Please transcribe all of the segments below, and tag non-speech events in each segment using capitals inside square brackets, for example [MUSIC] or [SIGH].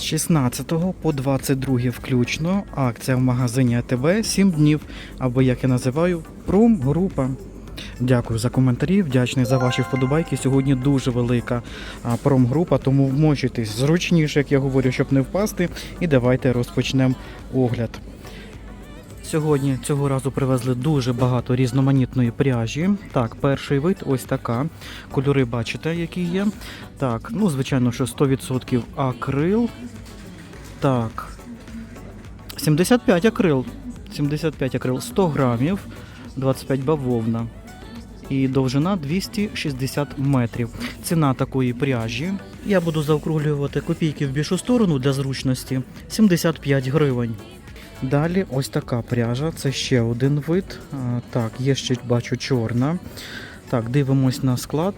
З 16 по 22 включно акція в магазині АТБ 7 днів, або як я називаю, пром-група. Дякую за коментарі, вдячний за ваші вподобайки. Сьогодні дуже велика промгрупа, тому вмочуйтесь зручніше, як я говорю, щоб не впасти. І давайте розпочнемо огляд. Сьогодні цього разу привезли дуже багато різноманітної пряжі. Так, перший вид ось така. Кольори бачите, які є. Так, ну звичайно, що 100% акрил. Так. 75 акрил. 75 акрил, 100 грамів, 25 бавовна. І довжина 260 метрів. Ціна такої пряжі. Я буду заокруглювати копійки в більшу сторону для зручності. 75 гривень. Далі ось така пряжа, це ще один вид. Так, є ще бачу чорна. Так, дивимось на склад.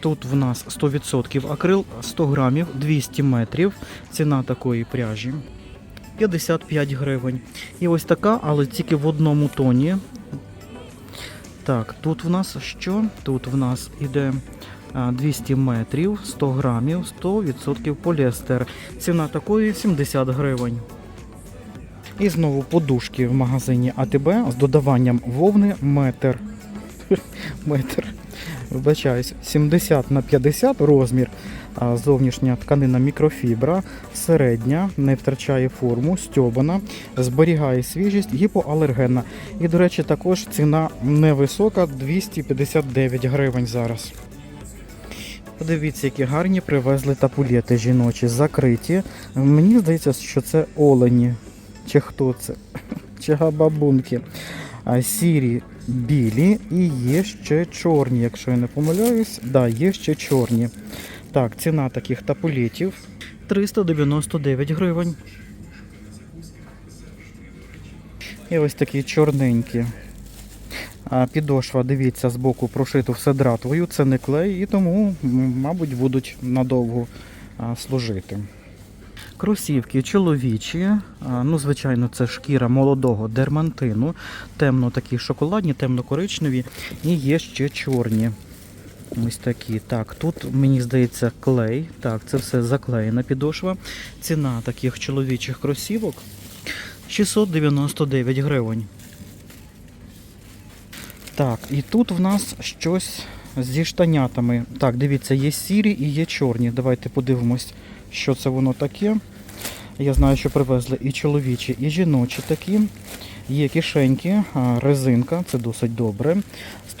Тут в нас 100% акрил, 100 грамів, 200 метрів. Ціна такої пряжі 55 гривень. І ось така, але тільки в одному тоні. Так, тут в нас що? Тут в нас іде 200 метрів, 100 грамів, 100% поліестер. Ціна такої 70 гривень. І знову подушки в магазині АТБ з додаванням вовни метр. [LAUGHS] метр. Вибачаюсь, 70 на 50 розмір. Зовнішня тканина мікрофібра, середня, не втрачає форму, стьобана, зберігає свіжість, гіпоалергенна. І, до речі, також ціна невисока 259 гривень зараз. Подивіться, які гарні привезли тапулети жіночі, закриті. Мені здається, що це олені. Чи хто це? Чи габабунки. А сірі білі і є ще чорні, якщо я не помиляюсь. Да, є ще чорні. Так, ціна таких тапулетів 399 гривень. І ось такі чорненькі. А підошва, дивіться, з боку прошиту все дратвою, це не клей, і тому, мабуть, будуть надовго служити. Кросівки чоловічі, ну, звичайно, це шкіра молодого дермантину, темно такі шоколадні, темно-коричневі, і є ще чорні. Ось такі. Так, тут мені здається клей. Так, це все заклеєна підошва. Ціна таких чоловічих кросівок 699 гривень. Так, і тут в нас щось зі штанятами. Так, дивіться, є сірі і є чорні. Давайте подивимось, що це воно таке. Я знаю, що привезли і чоловічі, і жіночі такі. Є кишеньки, резинка, це досить добре.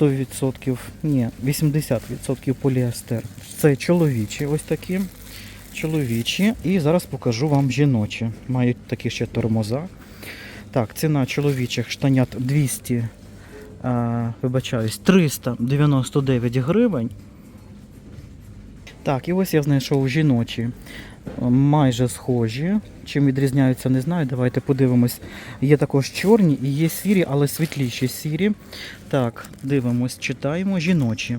100%, ні, 80% поліестер. Це чоловічі ось такі. Чоловічі. І зараз покажу вам жіночі. Мають такі ще тормоза. Так, ціна чоловічих штанят 200, а, вибачаюсь, 399 гривень. Так, і ось я знайшов жіночі. Майже схожі. Чим відрізняються, не знаю. Давайте подивимось. Є також чорні і є сірі, але світліші сірі. Так, дивимось, читаємо. Жіночі.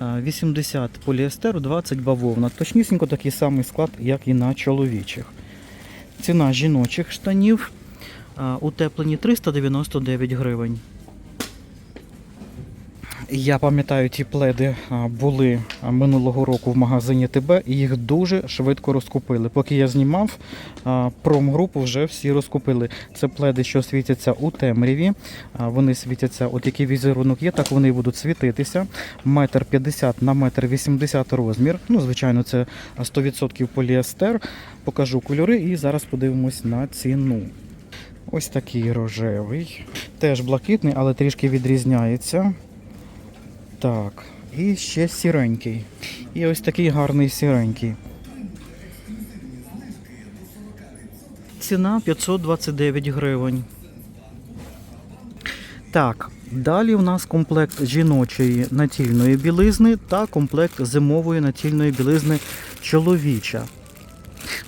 80 поліестеру, 20 бавовна. Точнісінько такий самий склад, як і на чоловічих. Ціна жіночих штанів утеплені 399 гривень. Я пам'ятаю, ті пледи були минулого року в магазині ТБ і їх дуже швидко розкупили. Поки я знімав, промгрупу вже всі розкупили. Це пледи, що світяться у темряві. Вони світяться, от який візерунок є, так вони будуть світитися. Метр 50 на метр 80 розмір. Ну, звичайно, це 100% поліестер. Покажу кольори і зараз подивимось на ціну. Ось такий рожевий. Теж блакитний, але трішки відрізняється. Так, і ще сіренький. І ось такий гарний сіренький. Ціна 529 гривень. Так, далі у нас комплект жіночої натільної білизни та комплект зимової натільної білизни чоловіча.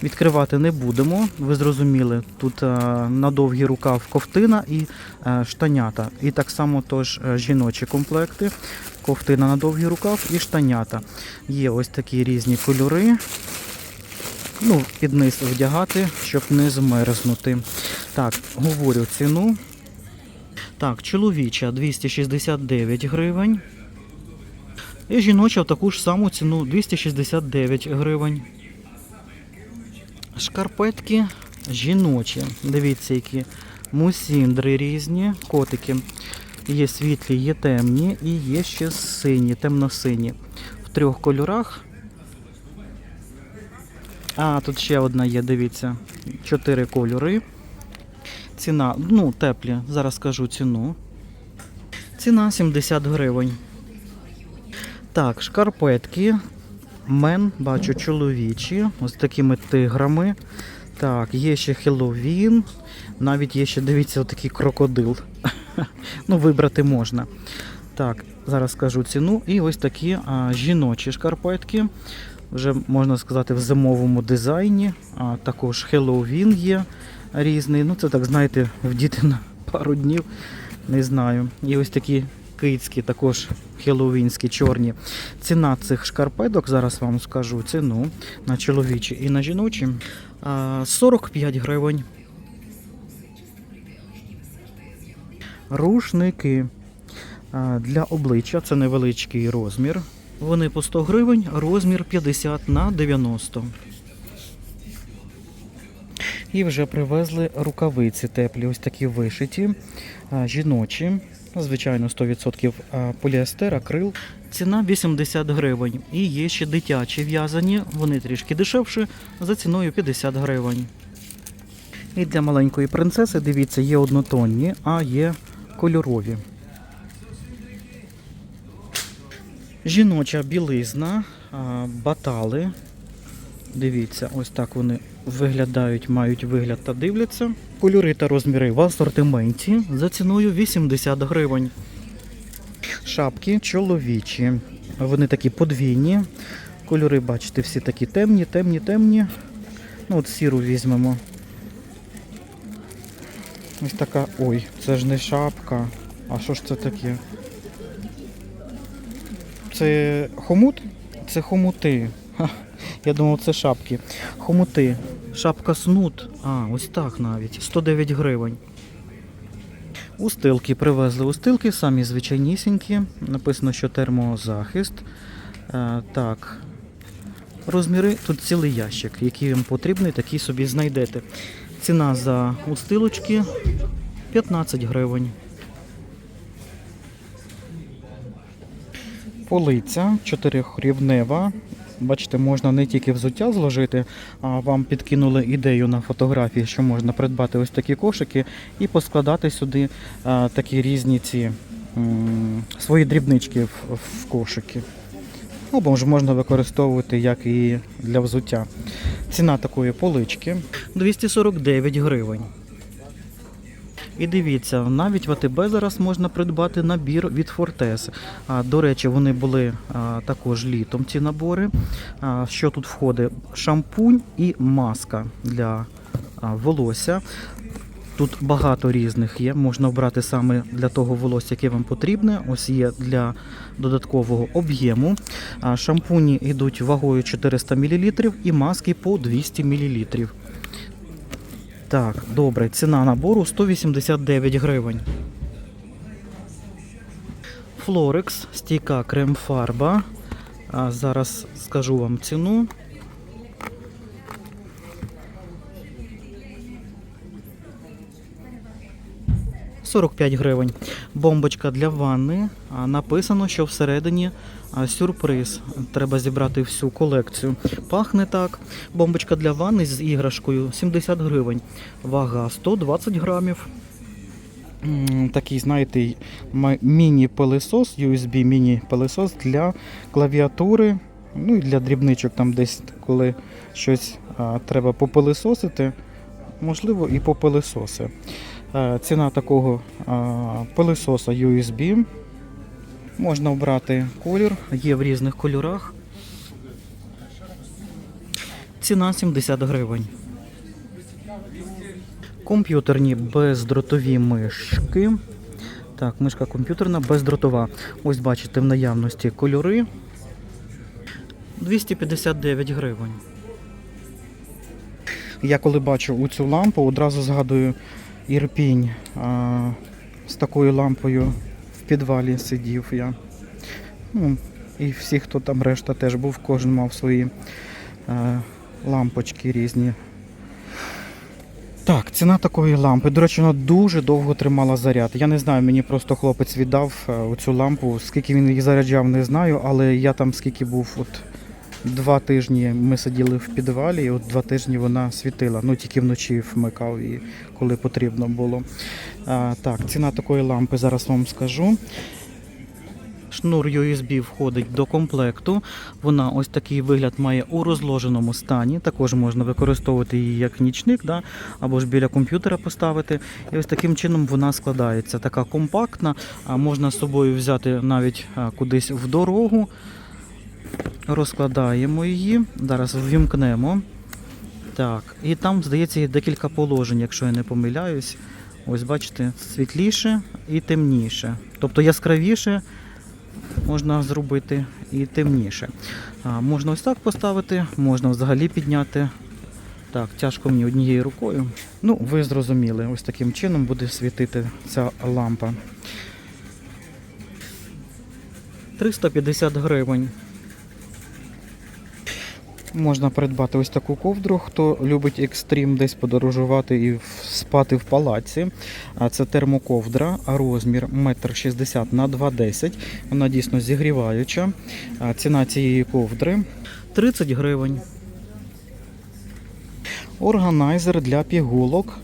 Відкривати не будемо, ви зрозуміли. Тут е, на довгий рукав ковтина і е, штанята. І так само тож е, жіночі комплекти. Ковтина на довгий рукав і штанята. Є ось такі різні кольори. Ну, під низ вдягати, щоб не змерзнути. Так, говорю ціну. Так, чоловіча 269 гривень. І жіноча в таку ж саму ціну 269 гривень. Шкарпетки жіночі. Дивіться, які мусіндри різні, котики. Є світлі, є темні і є ще сині, темно-сині. В трьох кольорах. А, тут ще одна є, дивіться. Чотири кольори. Ціна, ну, теплі, зараз скажу ціну. Ціна 70 гривень. Так, шкарпетки. Мен, бачу, чоловічі, ось такими тиграми. Так, є ще Хеллоуін. Навіть є ще, дивіться, отакий крокодил. [LAUGHS] ну, вибрати можна. Так, зараз скажу ціну. І ось такі а, жіночі шкарпетки. Вже можна сказати, в зимовому дизайні. А, також Хеллоуін є різний. Ну, це так, знаєте, в діти на пару днів. Не знаю. І ось такі кицькі, також хеллоуінські, чорні. Ціна цих шкарпеток, зараз вам скажу ціну на чоловічі і на жіночі. 45 гривень. Рушники для обличчя, це невеличкий розмір. Вони по 100 гривень, розмір 50 на 90. І вже привезли рукавиці теплі, ось такі вишиті, жіночі. Звичайно, 100% а, поліестер, акрил. Ціна 80 гривень. І є ще дитячі в'язані, вони трішки дешевші, за ціною 50 гривень. І для маленької принцеси, дивіться, є однотонні, а є кольорові. Жіноча білизна, батали. Дивіться, ось так вони виглядають, мають вигляд та дивляться. Кольори та розміри в асортименті за ціною 80 гривень. Шапки чоловічі. Вони такі подвійні. Кольори, бачите, всі такі темні, темні, темні. Ну, от сіру візьмемо. Ось така. Ой, це ж не шапка. А що ж це таке? Це хомут? Це хомути. Я думав, це шапки. Хомути. Шапка снуд. А, ось так навіть. 109 гривень. Устилки привезли устилки, самі звичайнісінькі. Написано, що термозахист. Е, так. Розміри тут цілий ящик, який вам потрібний, такий собі знайдете. Ціна за устилочки 15 гривень. Полиця чотирихрівнева. Бачите, можна не тільки взуття зложити, а вам підкинули ідею на фотографії, що можна придбати ось такі кошики і поскладати сюди такі різні ці свої дрібнички в кошики. Або ж можна використовувати як і для взуття. Ціна такої полички 249 гривень. І дивіться, навіть в АТБ зараз можна придбати набір від Фортес. До речі, вони були також літом ці набори. Що тут входить? Шампунь і маска для волосся. Тут багато різних є. Можна обрати саме для того волосся, яке вам потрібне. Ось є для додаткового об'єму. Шампуні йдуть вагою 400 мл і маски по 200 мл. Так, добре, ціна набору 189 гривень. Флорекс, стійка крем-фарба. Зараз скажу вам ціну. «45 гривень. Бомбочка для ванни. Написано, що всередині сюрприз. Треба зібрати всю колекцію. Пахне так. Бомбочка для ванни з іграшкою 70 гривень. Вага 120 грамів. Такий, знаєте, міні-пилисос, USB міні-пилисос для клавіатури, ну і для дрібничок, там десь, коли щось а, треба попилисосити, можливо, і попилисоси. Е, Ціна такого а, пилисоса USB. Можна обрати колір, є в різних кольорах. Ціна 70 гривень. Комп'ютерні бездротові мишки. Так, мишка комп'ютерна бездротова. Ось бачите в наявності кольори. 259 гривень. Я коли бачу у цю лампу, одразу згадую Ірпінь. З такою лампою в підвалі сидів я. Ну, і всі, хто там решта теж був, кожен мав свої е, лампочки різні Так, ціна такої лампи. До речі, вона дуже довго тримала заряд. Я не знаю, мені просто хлопець віддав е, оцю лампу. Скільки він її заряджав, не знаю, але я там скільки був, от два тижні ми сиділи в підвалі, і от два тижні вона світила. Ну тільки вночі вмикав її, коли потрібно було. А, так, ціна такої лампи зараз вам скажу. Шнур USB входить до комплекту. Вона ось такий вигляд має у розложеному стані. Також можна використовувати її як нічник, да? або ж біля комп'ютера поставити. І ось таким чином вона складається. Така компактна, можна з собою взяти навіть кудись в дорогу. Розкладаємо її. Зараз ввімкнемо. Так, і там, здається, є декілька положень, якщо я не помиляюсь. Ось бачите, світліше і темніше. Тобто яскравіше можна зробити і темніше. А, можна ось так поставити, можна взагалі підняти. Так, тяжко мені однією рукою. Ну, ви зрозуміли, ось таким чином буде світити ця лампа. 350 гривень. Можна придбати ось таку ковдру, хто любить екстрім десь подорожувати і спати в палаці. Це термоковдра, розмір 1,60 на 2,10. Вона дійсно зігріваюча. Ціна цієї ковдри 30 гривень. Органайзер для пігулок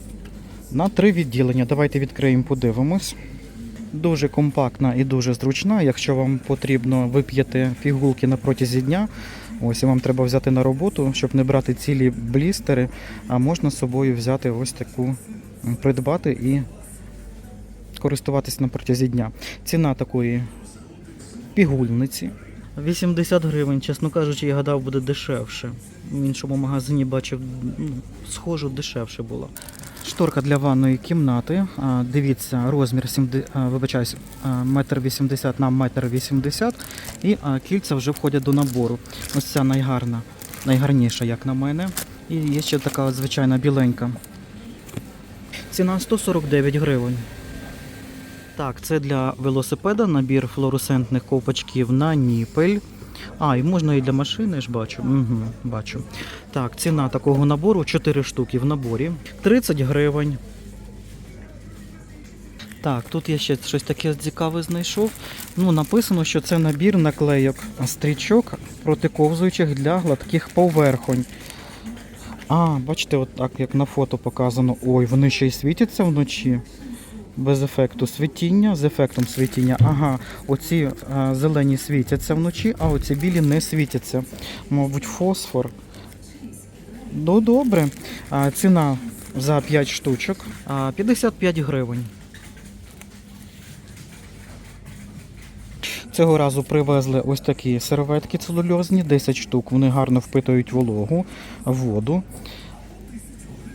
на три відділення. Давайте відкриємо, подивимось. Дуже компактна і дуже зручна. Якщо вам потрібно вип'яти пігулки на протязі дня, ось і вам треба взяти на роботу, щоб не брати цілі блістери, а можна з собою взяти ось таку, придбати і користуватись на протязі дня. Ціна такої пігульниці. 80 гривень, чесно кажучи, я гадав, буде дешевше. В іншому магазині бачив, ну, схожу, дешевше було. Шторка для ванної кімнати. Дивіться, розмір 7, вибачаюсь, а, метр 80 на метр 80 і кільця вже входять до набору. Ось ця найгарна, найгарніша, як на мене. І є ще така звичайна біленька. Ціна 149 гривень. Так, це для велосипеда набір флуоресцентних ковпачків на ніпель. А, і можна і для машини ж бачу. Угу, бачу. Так, ціна такого набору 4 штуки в наборі. 30 гривень. Так, тут я ще щось таке цікаве знайшов. Ну, написано, що це набір наклейок стрічок протиковзуючих для гладких поверхонь. А, бачите, от як на фото показано. Ой, вони ще й світяться вночі. Без ефекту світіння, з ефектом світіння. Ага, оці а, зелені світяться вночі, а оці білі не світяться. Мабуть, фосфор. Ну, добре. А, ціна за 5 штучок. А, 55 гривень. Цього разу привезли ось такі серветки целульозні, 10 штук. Вони гарно впитують вологу, воду.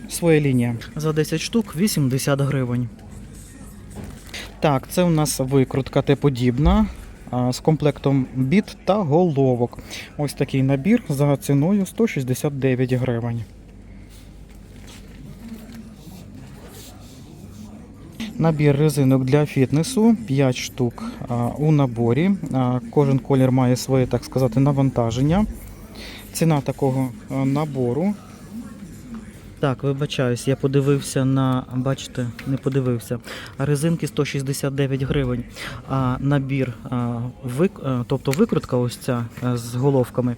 Своя лінія. За 10 штук 80 гривень. Так, це у нас викрутка Т-подібна з комплектом біт та головок. Ось такий набір за ціною 169 гривень. Набір резинок для фітнесу 5 штук у наборі. Кожен колір має своє, так сказати, навантаження. Ціна такого набору. Так, вибачаюсь, я подивився на, бачите, не подивився. Резинки 169 гривень. А набір, а, вик, а, тобто викрутка ось ця а, з головками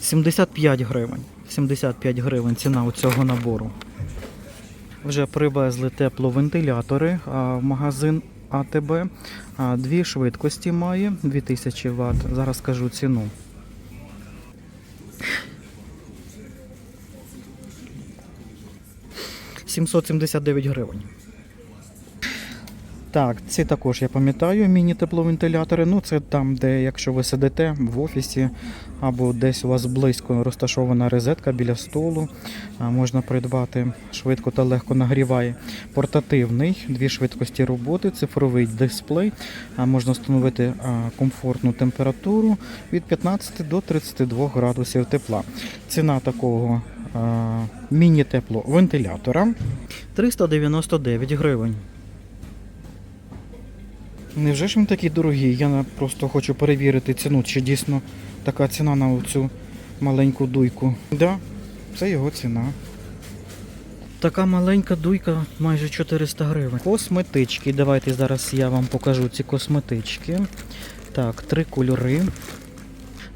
75 гривень. 75 гривень ціна у цього набору. Вже привезли тепловентилятори а, в магазин АТБ. А, Дві швидкості має 2000 Вт. Зараз скажу ціну. – 779 гривень. Так, ці також я пам'ятаю, міні-тепловентилятори. Ну, це там, де якщо ви сидите в офісі або десь у вас близько розташована розетка біля столу, можна придбати швидко та легко нагріває. Портативний, дві швидкості роботи, цифровий дисплей. Можна встановити комфортну температуру від 15 до 32 градусів тепла. Ціна такого міні-тепловентилятора 399 гривень. Невже ж він такий дорогий? Я просто хочу перевірити ціну, чи дійсно така ціна на цю маленьку дуйку. Да, це його ціна. Така маленька дуйка, майже 400 гривень. Косметички. Давайте зараз я вам покажу ці косметички. Так, три кольори.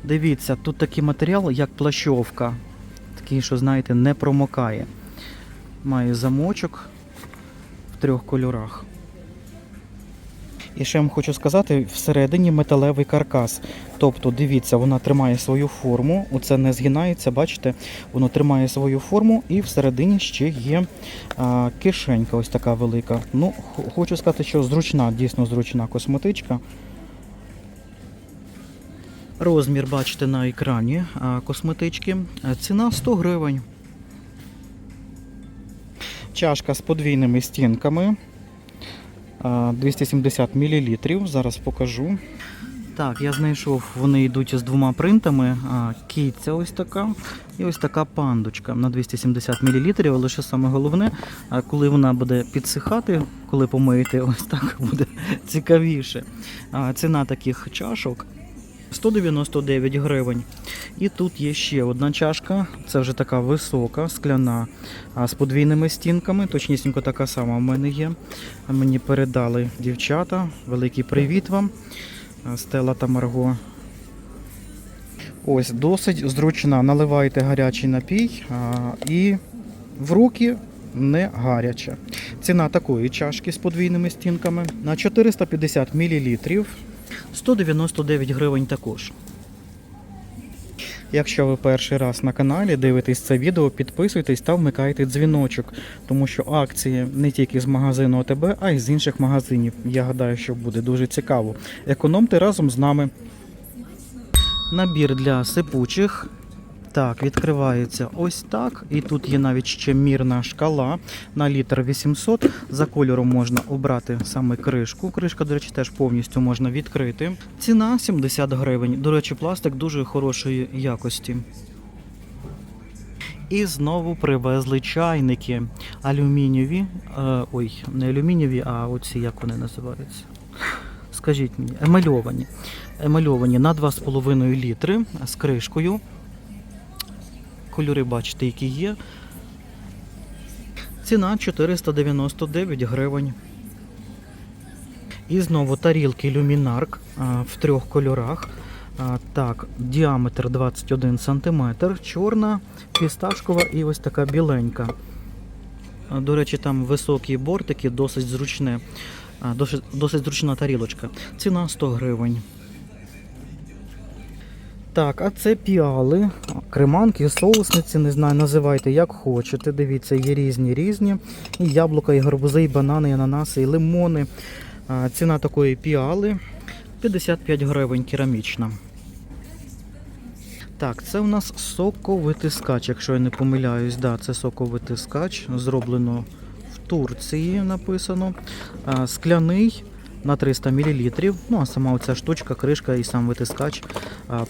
Дивіться, тут такий матеріал, як плащовка. Такий, що, знаєте, не промокає. Має замочок в трьох кольорах. І ще вам хочу сказати, всередині металевий каркас. Тобто, дивіться, вона тримає свою форму, оце не згинається, бачите, воно тримає свою форму і всередині ще є а, кишенька ось така велика. Ну, хочу сказати, що зручна, дійсно зручна косметичка. Розмір бачите на екрані косметички. Ціна 100 гривень. Чашка з подвійними стінками. 270 мл. Зараз покажу. Так, я знайшов, вони йдуть з двома принтами. Кіця ось така і ось така пандочка на 270 мл. Лише саме головне, коли вона буде підсихати, коли помиєте, ось так буде [LAUGHS] цікавіше. Ціна таких чашок 199 гривень. І тут є ще одна чашка. Це вже така висока, скляна, з подвійними стінками. Точнісінько така сама в мене є. Мені передали дівчата. Великий привіт вам. Стела та Марго. Ось досить зручна. Наливаєте гарячий напій і в руки не гаряче. Ціна такої чашки з подвійними стінками на 450 мл 199 гривень також. Якщо ви перший раз на каналі дивитесь це відео, підписуйтесь та вмикайте дзвіночок, тому що акції не тільки з магазину ОТБ, а й з інших магазинів. Я гадаю, що буде дуже цікаво. Економте разом з нами. Набір для сипучих. Так, відкривається ось так. І тут є навіть ще мірна шкала на літр 800. За кольором можна обрати саме кришку. Кришка, до речі, теж повністю можна відкрити. Ціна 70 гривень. До речі, пластик дуже хорошої якості. І знову привезли чайники алюмінієві. Е, ой, не алюмінієві, а оці як вони називаються. Скажіть мені, емальовані. Емальовані на 2,5 літри з кришкою. Кольори бачите, які є. Ціна 499 гривень. І знову тарілки люмінарк в трьох кольорах. Так, діаметр 21 см, чорна, фісташкова і ось така біленька. До речі, там високі бортики, досить зручне, досить, досить зручна тарілочка. Ціна 100 гривень. Так, а це піали, креманки, соусниці, не знаю, називайте як хочете. Дивіться, є різні різні. І яблука, і гарбузи, і банани, і ананаси, і лимони. Ціна такої піали 55 гривень керамічна. Так, це у нас соковитискач, якщо я не помиляюсь. Да, це соковитискач. Зроблено в Турції написано. Скляний на 300 мл. Ну, а сама оця штучка, кришка і сам витискач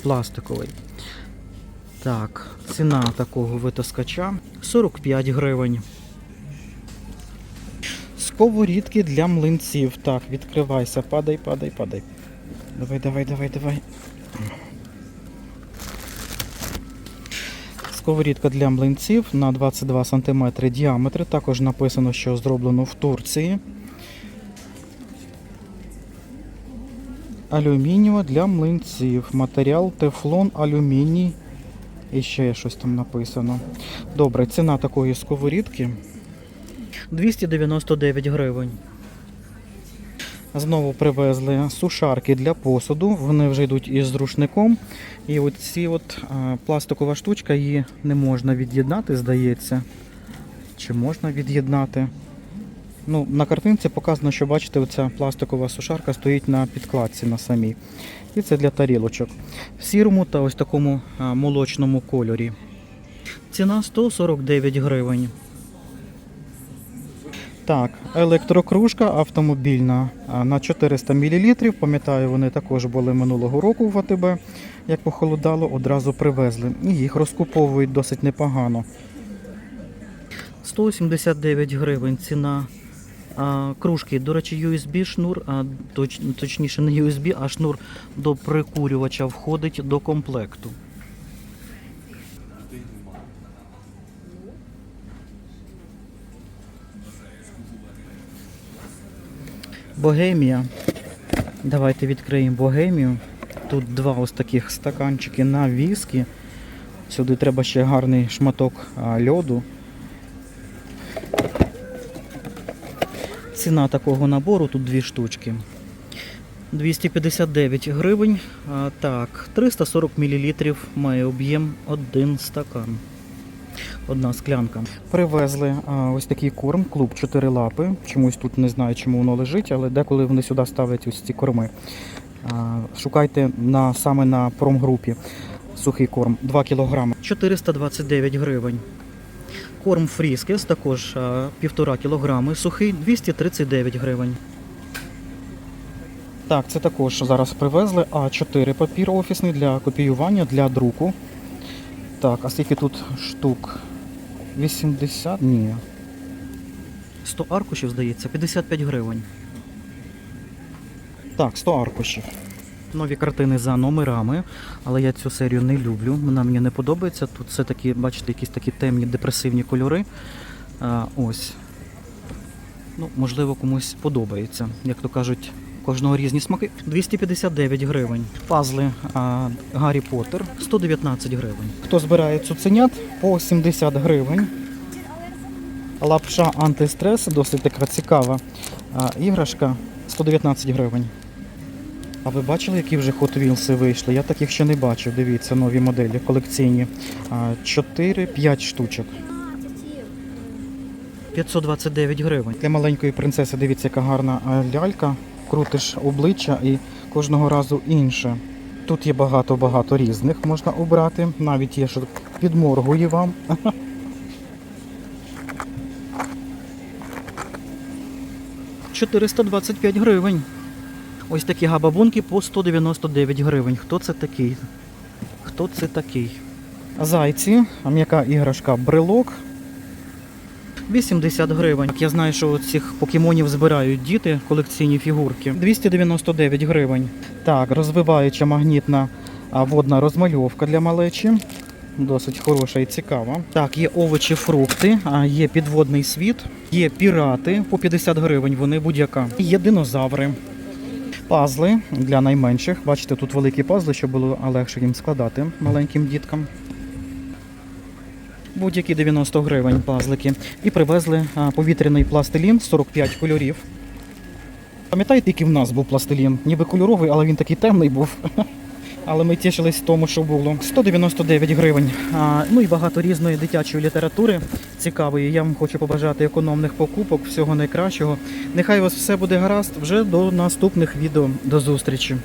пластиковий. Так, ціна такого витискача 45 гривень. Сковорідки для млинців. Так, відкривайся, падай, падай, падай. Давай, давай, давай, давай. Сковорідка для млинців на 22 см діаметр. Також написано, що зроблено в Турції. Алюмінієва для млинців. Матеріал тефлон, алюміній. І ще щось там написано. Добре, ціна такої сковорідки 299 гривень. Знову привезли сушарки для посуду. Вони вже йдуть із рушником. І оці от пластикова штучка, її не можна від'єднати, здається. Чи можна від'єднати? Ну, на картинці показано, що бачите, оця пластикова сушарка стоїть на підкладці на самій. І це для тарілочок. В сірому та ось такому молочному кольорі. Ціна 149 гривень. Так, електрокружка автомобільна на 400 мл. Пам'ятаю, вони також були минулого року в АТБ. Як похолодало, одразу привезли. І їх розкуповують досить непогано. 189 гривень ціна Кружки, до речі, USB-шнур, точ, точніше, не USB, а шнур до прикурювача входить до комплекту. Богемія. Давайте відкриємо богемію. Тут два ось таких стаканчики на віскі. Сюди треба ще гарний шматок льоду. Ціна такого набору тут дві штучки. 259 гривень. А, так, 340 мл має об'єм один стакан. Одна склянка. Привезли а, ось такий корм, клуб 4 лапи. Чомусь тут не знаю, чому воно лежить, але деколи вони сюди ставлять ось ці корми. А, шукайте на, саме на промгрупі. Сухий корм 2 кг. 429 гривень. Корм Фріскес також а, 1,5 кг. Сухий 239 гривень. Так, це також зараз привезли А4 папір офісний для копіювання, для друку. Так, а скільки тут штук? 80? Ні. 100 аркушів, здається, 55 гривень. Так, 100 аркушів. Нові картини за номерами, але я цю серію не люблю. Вона мені не подобається. Тут все таки, бачите, якісь такі темні депресивні кольори. А, ось. Ну, можливо, комусь подобається. Як то кажуть, кожного різні смаки. 259 гривень. Пазли а, Гаррі Поттер 119 гривень. Хто збирає цуценят по 70 гривень. Лапша антистрес, досить така цікава а, іграшка 119 гривень. А ви бачили, які вже Hot Wheels вийшли? Я таких ще не бачив. Дивіться, нові моделі колекційні. 4-5 штучок. 529 гривень. Для маленької принцеси дивіться, яка гарна лялька. Крутиш обличчя і кожного разу інше. Тут є багато-багато різних можна обрати. Навіть є, що підморгує вам. [LAUGHS] «425 гривень. Ось такі габабунки по 199 гривень. Хто це такий? Хто це такий? Зайці, а м'яка іграшка брелок. 80 гривень. Я знаю, що цих покемонів збирають діти, колекційні фігурки. 299 гривень. Так, розвиваюча магнітна водна розмальовка для малечі. Досить хороша і цікава. Так, є овочі, фрукти, а є підводний світ, є пірати по 50 гривень, вони будь-яка. Є динозаври. Пазли для найменших. Бачите, тут великі пазли, щоб було легше їм складати маленьким діткам. Будь-які 90 гривень пазлики. І привезли повітряний пластилін 45 кольорів. Пам'ятаєте, який в нас був пластилін? Ніби кольоровий, але він такий темний був. [LAUGHS] Але ми тішились тому, що було. 199 гривень. А, ну і багато різної дитячої літератури цікавої. Я вам хочу побажати економних покупок, всього найкращого. Нехай у вас все буде гаразд вже до наступних відео. До зустрічі.